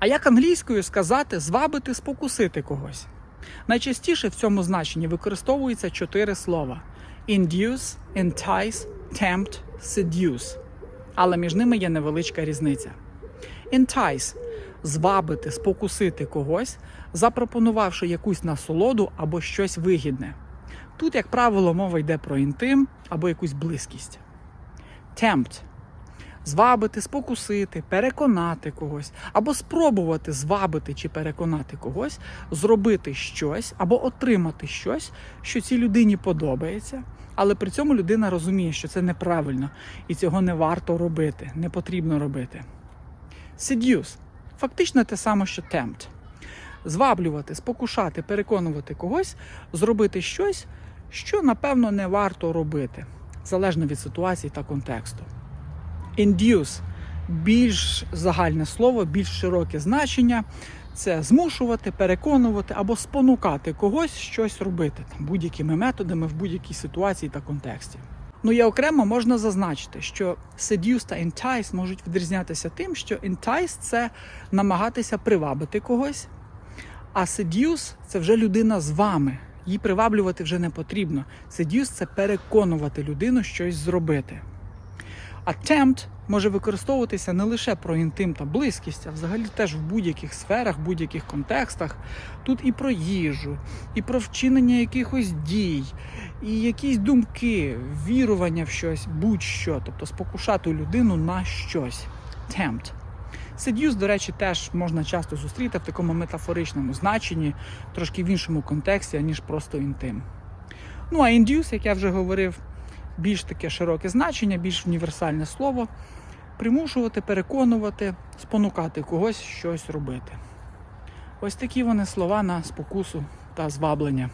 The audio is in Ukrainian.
А як англійською сказати звабити, спокусити когось? Найчастіше в цьому значенні використовується чотири слова: induce, entice, tempt, seduce. Але між ними є невеличка різниця. Entice звабити, спокусити когось, запропонувавши якусь насолоду або щось вигідне. Тут, як правило, мова йде про інтим або якусь близькість. Tempt звабити, спокусити, переконати когось, або спробувати звабити чи переконати когось, зробити щось або отримати щось, що цій людині подобається, але при цьому людина розуміє, що це неправильно і цього не варто робити, не потрібно робити. Seduce – фактично те саме, що tempt. Зваблювати, спокушати, переконувати когось, зробити щось, що напевно не варто робити, залежно від ситуації та контексту. Induce більш загальне слово, більш широке значення. Це змушувати, переконувати або спонукати когось щось робити там, будь-якими методами в будь-якій ситуації та контексті. Ну і окремо можна зазначити, що seduce та entice можуть відрізнятися тим, що entice – це намагатися привабити когось, а seduce – це вже людина з вами. Її приваблювати вже не потрібно. Seduce – це переконувати людину щось зробити. А tempt може використовуватися не лише про інтим та близькість, а взагалі теж в будь-яких сферах, будь-яких контекстах. Тут і про їжу, і про вчинення якихось дій, і якісь думки, вірування в щось, будь-що, тобто спокушати людину на щось. Tempt. Seduce, до речі, теж можна часто зустріти в такому метафоричному значенні, трошки в іншому контексті, аніж просто інтим. Ну а induce, як я вже говорив, більш таке широке значення, більш універсальне слово. Примушувати, переконувати, спонукати когось щось робити. Ось такі вони слова на спокусу та зваблення.